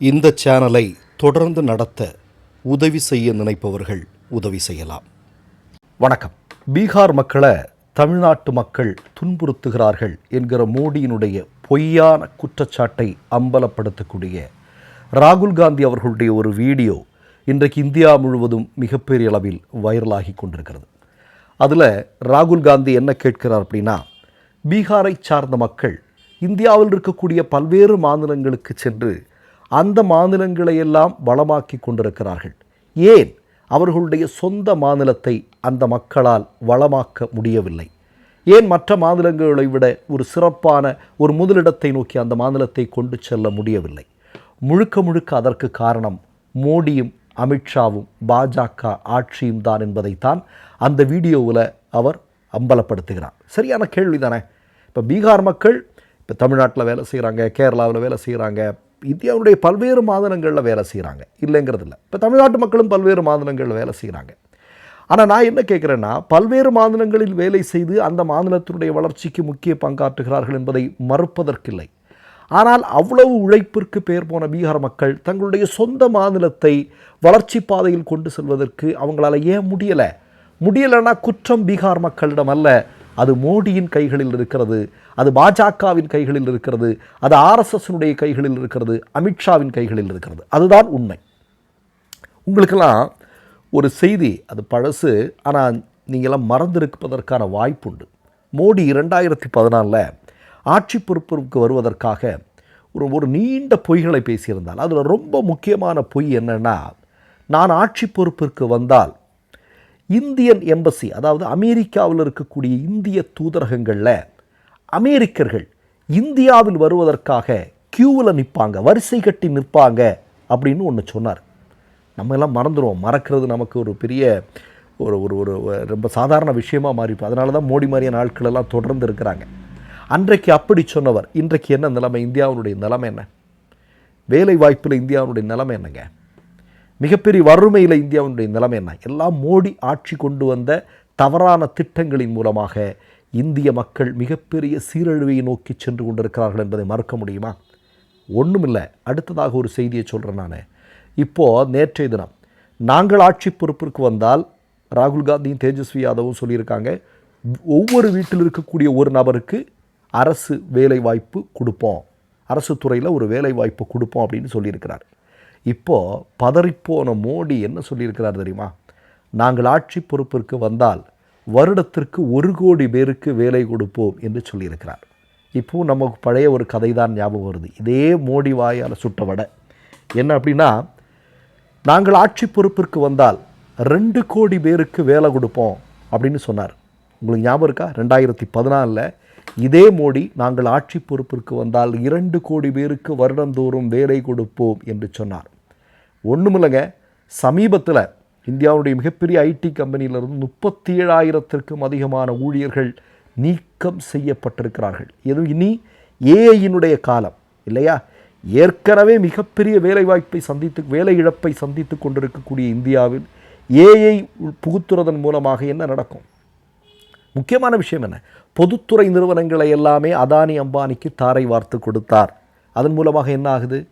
இந்த சேனலை தொடர்ந்து நடத்த உதவி செய்ய நினைப்பவர்கள் உதவி செய்யலாம். வணக்கம். பீகார் மக்களை தமிழ்நாட்டு மக்கள் துன்புறுத்துகிறார்கள் என்கிற மோடியினுடைய பொய்யான குற்றச்சாட்டை அம்பலப்படுத்தக்கூடிய ராகுல் காந்தி அவர்களுடைய ஒரு வீடியோ இன்றைக்கு இந்தியா முழுவதும் மிகப்பெரிய அளவில் வைரலாகி கொண்டிருக்கிறது. அதில் ராகுல் காந்தி என்ன கேட்கிறார் அப்படின்னா பீகாரை சார்ந்த மக்கள் இந்தியாவில் இருக்கக்கூடிய பல்வேறு மாநிலங்களுக்கு சென்று அந்த மாநிலங்களை எல்லாம் வளமாக்கி கொண்டிருக்கிறார்கள். ஏன்? அவர்களுடைய சொந்த மாநிலத்தை அந்த மக்களால் வளமாக்க முடியவில்லை. ஏன் மற்ற மாநிலங்களை விட ஒரு சிறப்பான ஒரு முதலிடத்தை நோக்கி அந்த மாநிலத்தை கொண்டு செல்ல முடியவில்லை? முழுக்க முழுக்க அதற்கு காரணம் மோடியும் அமித்ஷாவும் பாஜக ஆட்சியும் தான் என்பதைத்தான் அந்த வீடியோவில் அவர் அம்பலப்படுத்துகிறார். சரியான கேள்வி தானே இப்போ பீகார் மக்கள் இப்போ தமிழ்நாட்டில் வேலை செய்கிறாங்க கேரளாவில் வேலை செய்கிறாங்க இந்தியாவுடைய பல்வேறு மாநிலங்களில் வேலை செய்கிறாங்க இல்லைங்கிறது இல்லை. இப்போ தமிழ்நாட்டு மக்களும் பல்வேறு மாநிலங்களில் வேலை செய்கிறாங்க ஆனால் நான் என்ன கேட்குறேன்னா பல்வேறு மாநிலங்களில் வேலை செய்து அந்த மாநிலத்தினுடைய வளர்ச்சிக்கு முக்கிய பங்காற்றுகிறார்கள் என்பதை மறுப்பதற்கில்லை. ஆனால் அவ்வளவு உழைப்பிற்கு பேர் போன பீகார் மக்கள் தங்களுடைய சொந்த மாநிலத்தை வளர்ச்சி பாதையில் கொண்டு செல்வதற்கு அவங்களால ஏன் முடியலை? முடியலைன்னா குற்றம் பீகார் மக்களிடம் அல்ல. அது மோடியின் கைகளில் இருக்கிறது அது பாஜகவின் கைகளில் இருக்கிறது அது ஆர்எஸ்எஸ்னுடைய கைகளில் இருக்கிறது அமித்ஷாவின் கைகளில் இருக்கிறது. அதுதான் உண்மை. உங்களுக்கெல்லாம் ஒரு செய்தி அது பழசு ஆனால் நீங்களாம் மறந்திருப்பதற்கான வாய்ப்புண்டு. மோடி இரண்டாயிரத்தி பதினாலில் ஆட்சி பொறுப்பிற்கு வருவதற்காக ஒரு ஒரு நீண்ட பொய்களை பேசியிருந்தால் அதில் ரொம்ப முக்கியமான பொய் என்னென்னா நான் ஆட்சி பொறுப்பிற்கு வந்தால் இந்தியன் எம்பசி அதாவது அமெரிக்காவில் இருக்கக்கூடிய இந்திய தூதரகங்களில் அமெரிக்கர்கள் இந்தியாவில் வருவதற்காக க்யூவில் நிற்பாங்க வரிசை கட்டி நிற்பாங்க அப்படின்னு ஒன்று சொன்னார். நம்ம எல்லாம் மறந்துடுவோம் மறக்கிறது நமக்கு ஒரு பெரிய ஒரு ஒரு ஒரு ரொம்ப சாதாரண விஷயமாக மாறிப்போம் அதனால தான் மோடி மாதிரியான ஆட்கள் எல்லாம் தொடர்ந்து இருக்கிறாங்க. அன்றைக்கு அப்படி சொன்னவர் இன்றைக்கு என்ன நிலைமை? இந்தியாவினுடைய நிலைமை என்ன? வேலை வாய்ப்பில் இந்தியாவுடைய நிலைமை என்னங்க? மிகப்பெரிய வறுமையில் இந்தியாவுடைய நிலைமை என்ன? எல்லாம் மோடி ஆட்சி கொண்டு வந்த தவறான திட்டங்களின் மூலமாக இந்திய மக்கள் மிகப்பெரிய சீரழிவை நோக்கி சென்று கொண்டிருக்கிறார்கள் என்பதை மறுக்க முடியுமா? ஒன்றுமில்லை அடுத்ததாக ஒரு செய்தியை சொல்கிறேன் நான். இப்போது நேற்றைய தினம் நாங்கள் ஆட்சி பொறுப்பிற்கு வந்தால் ராகுல் காந்தியும் தேஜஸ்வி யாதவும் சொல்லியிருக்காங்க ஒவ்வொரு வீட்டில் இருக்கக்கூடிய ஒரு நபருக்கு அரசு வேலை வாய்ப்பு கொடுப்போம். அரசு துறையில் ஒரு வேலை வாய்ப்பு கொடுப்போம் அப்படின்னு சொல்லியிருக்கிறார். இப்போது பதறிப்போன மோடி என்ன சொல்லியிருக்கிறார் தெரியுமா? நாங்கள் ஆட்சி பொறுப்பிற்கு வந்தால் வருடத்திற்கு ஒரு கோடி பேருக்கு வேலை கொடுப்போம் என்று சொல்லியிருக்கிறார். இப்போது நமக்கு பழைய ஒரு கதை தான் ஞாபகம் வருது. இதே மோடி வாயால் சுட்ட வடை. என்ன அப்படின்னா நாங்கள் ஆட்சி பொறுப்பிற்கு வந்தால் ரெண்டு கோடி பேருக்கு வேலை கொடுப்போம் அப்படின்னு சொன்னார். உங்களுக்கு ஞாபகம் இருக்கா? ரெண்டாயிரத்தி பதினாலில் இதே மோடி நாங்கள் ஆட்சி பொறுப்பிற்கு வந்தால் இரண்டு கோடி பேருக்கு வருடந்தோறும் வேலை கொடுப்போம் என்று சொன்னார். ஒன்றுமில்லைங்க சமீபத்தில் இந்தியாவுடைய மிகப்பெரிய ஐடி கம்பெனியிலிருந்து முப்பத்தி ஏழாயிரத்திற்கும் அதிகமான ஊழியர்கள் நீக்கம் செய்யப்பட்டிருக்கிறார்கள். எதுவும் இனி ஏஐயினுடைய காலம் இல்லையா? ஏற்கனவே மிகப்பெரிய வேலைவாய்ப்பை சந்தித்து வேலை இழப்பை சந்தித்து கொண்டிருக்கக்கூடிய இந்தியாவில் ஏஐ புகுத்துறதன் மூலமாக என்ன நடக்கும்? முக்கியமான விஷயம் என்ன? பொதுத்துறை நிறுவனங்களை எல்லாமே அதானி அம்பானிக்கு தாரை வார்த்து கொடுத்தார். அதன் மூலமாக என்ன ஆகுது?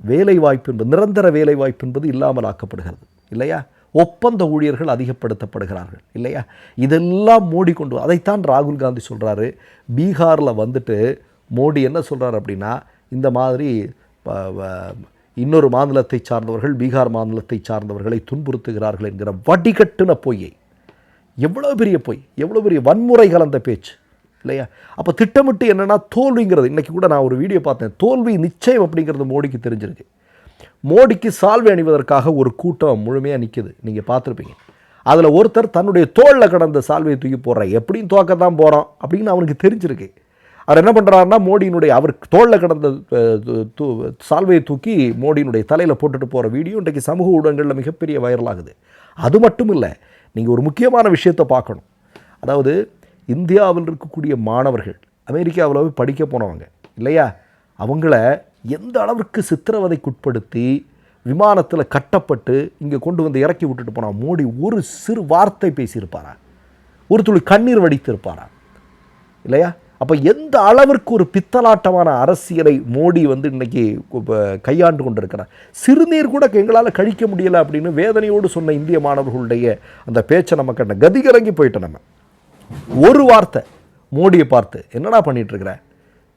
வேலை வாய்ப்பு என்பது நிரந்தர வேலை வாய்ப்பு என்பது இல்லாமல் ஆக்கப்படுகிறது இல்லையா? ஒப்பந்த ஊழியர்கள் அதிகப்படுத்தப்படுகிறார்கள் இல்லையா? இதெல்லாம் மோடி கொண்டு அதைத்தான் ராகுல் காந்தி சொல்கிறாரு பீகாரில் வந்துட்டு மோடி என்ன சொல்கிறார் அப்படின்னா இந்த மாதிரி இன்னொரு மாநிலத்தை சார்ந்தவர்கள் பீகார் மாநிலத்தை சார்ந்தவர்களை துன்புறுத்துகிறார்கள் என்கிற வடிகட்டுன பொய்யை எவ்வளோ பெரிய பொய் எவ்வளோ பெரிய வன்முறை கலந்த பேச்சு இல்லையா? அப்போ திட்டமிட்டு என்னென்னா தோல்விங்கிறது. இன்றைக்கி கூட நான் ஒரு வீடியோ பார்த்தேன். தோல்வி நிச்சயம் அப்படிங்கிறது மோடிக்கு தெரிஞ்சிருக்கு. மோடிக்கு சால்வை அணிவதற்காக ஒரு கூட்டம் முழுமையாக நிற்கிது நீங்கள் பார்த்துருப்பீங்க. அதில் ஒருத்தர் தன்னுடைய தோளில் கடந்த சால்வையை தூக்கி போடுற எப்படியும் தோக்கத்தான் போகிறோம் அப்படின்னு அவனுக்கு தெரிஞ்சிருக்கு. அவர் என்ன பண்ணுறாருன்னா மோடியினுடைய அவர் தோளில் கடந்த சால்வையை தூக்கி மோடியினுடைய தலையில் போட்டுட்டு போகிற வீடியோ இன்றைக்கு சமூக ஊடகங்களில் மிகப்பெரிய வைரலாகுது. அது மட்டும் இல்லை நீங்கள் ஒரு முக்கியமான விஷயத்தை பார்க்கணும். அதாவது இந்தியாவில் இருக்கக்கூடிய மாணவர்கள் அமெரிக்காவில் போய் படிக்க போனவங்க இல்லையா? அவங்கள எந்த அளவிற்கு சித்திரவதைக்குட்படுத்தி விமானத்தில் கட்டப்பட்டு இங்கே கொண்டு வந்து இறக்கி விட்டுட்டு போனால் மோடி ஒரு சிறு வார்த்தை பேசியிருப்பாரா? ஒரு துளி கண்ணீர் வடித்திருப்பாரா? இல்லையா? அப்போ எந்த அளவிற்கு ஒரு பித்தலாட்டமான அரசியலை மோடி வந்து இன்னைக்கு கையாண்டு கொண்டிருக்கிறார்? சிறுநீர் கூட எங்களால் கழிக்க முடியல அப்படின்னு வேதனையோடு சொன்ன இந்திய மாணவர்களுடைய அந்த பேச்சை நம்ம கண்ட கதிகலங்கி போயிட்டோம் நம்ம. ஒரு வார்த்தை மோடியை பார்த்து என்னடா பண்ணிட்டு இருக்கிற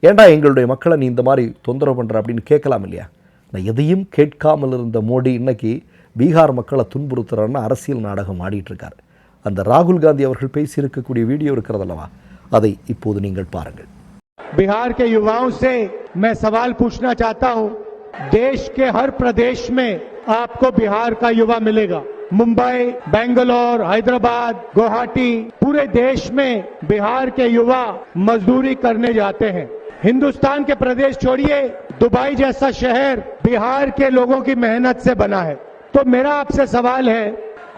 ஏன்டா எங்களுடைய மக்களை நீ இந்த மாதிரி தொந்தரவு பண்ற அப்படின்னு கேட்கலாம் இல்லையா நான் எதையும் கேட்காமல் இருந்த மோடி இன்னைக்கு பீகார் மக்களை துன்புறுத்துறான்னு அரசியல் நாடகம் ஆடிட்டு இருக்காரு அந்த ராகுல் காந்தி அவர்கள் பேசியிருக்கக்கூடிய வீடியோ இருக்கிறதல்லவா அதை இப்போது நீங்கள் பாருங்கள் बिहार के युवाओं से मैं सवाल पूछना चाहता हूं देश के हर प्रदेश में आपको बिहार का युवा मिलेगा मुंबई बेंगलोर हैदराबाद गुवाहाटी पूरे देश में बिहार के युवा मजदूरी करने जाते हैं। हिंदुस्तान के प्रदेश छोड़िए, दुबई जैसा शहर बिहार के लोगों की मेहनत से बना है। तो मेरा आपसे सवाल है,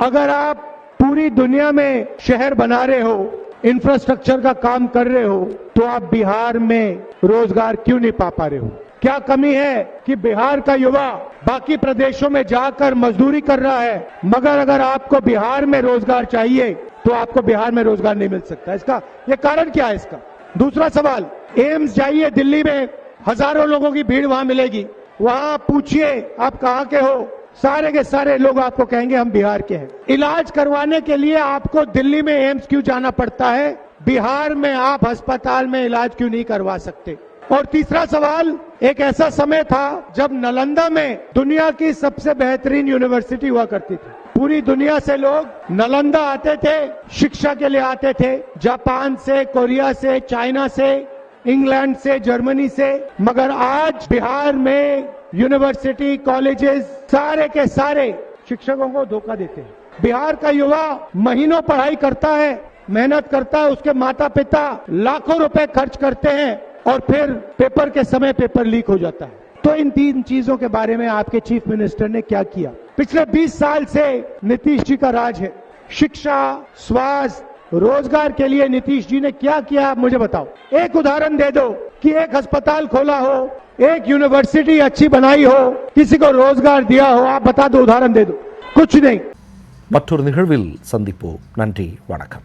अगर आप पूरी दुनिया में शहर बना रहे हो इंफ्रास्ट्रक्चर का काम कर रहे हो तो आप बिहार में रोज़गार क्यों नहीं पा पा रहे हो? क्या कमी है कि बिहार का युवा बाकी प्रदेशों में जाकर मजदूरी कर रहा है, मगर अगर आपको बिहार में रोज़गार चाहिए तो आपको बिहार में रोज़गार नहीं मिल सकता। इसका, ये कारण क्या है इसका? दूसरा सवाल, एम्स जाइए दिल्ली में, हज़ारों लोगों की भीड़ वहाँ मिलेगी। वहाँ पूछिए, आप कहाँ के हो? सारे के सारे लोग आपको कहेंगे, हम बिहार के हैं। इलाज करवाने के लिए आपको दिल्ली में एम्स क्यों जाना पड़ता है? बिहार में आप अस्पताल में इलाज क्यों नहीं करवा सकते? और तीसरा सवाल, एक ऐसा समय था जब नालंदा में दुनिया की सबसे बेहतरीन यूनिवर्सिटी हुआ करती थी। पूरी दुनिया से लोग नालंदा आते थे, शिक्षा के लिए आते थे। जापान से, कोरिया से, चाइना से, इंग्लैंड से, जर्मनी से। मगर आज बिहार में यूनिवर्सिटी कॉलेजेस सारे के सारे शिक्षकों को धोखा देते हैं। बिहार का युवा महीनों पढ़ाई करता है, मेहनत करता है, उसके माता पिता लाखों रुपए खर्च करते हैं। और फिर पेपर के समय पेपर लीक हो जाता है तो इन तीन चीजों के बारे में आपके चीफ मिनिस्टर ने क्या किया पिछले 20 साल से नीतीश जी का राज है शिक्षा स्वास्थ्य रोजगार के लिए नीतीश जी ने क्या किया आप मुझे बताओ एक उदाहरण दे दो कि एक अस्पताल खोला हो एक यूनिवर्सिटी अच्छी बनाई हो किसी को रोजगार दिया हो आप बता दो उदाहरण दे दो कुछ नहीं மற்றொரு நிகழ்வில் சந்திப்போம் நன்றி வணக்கம்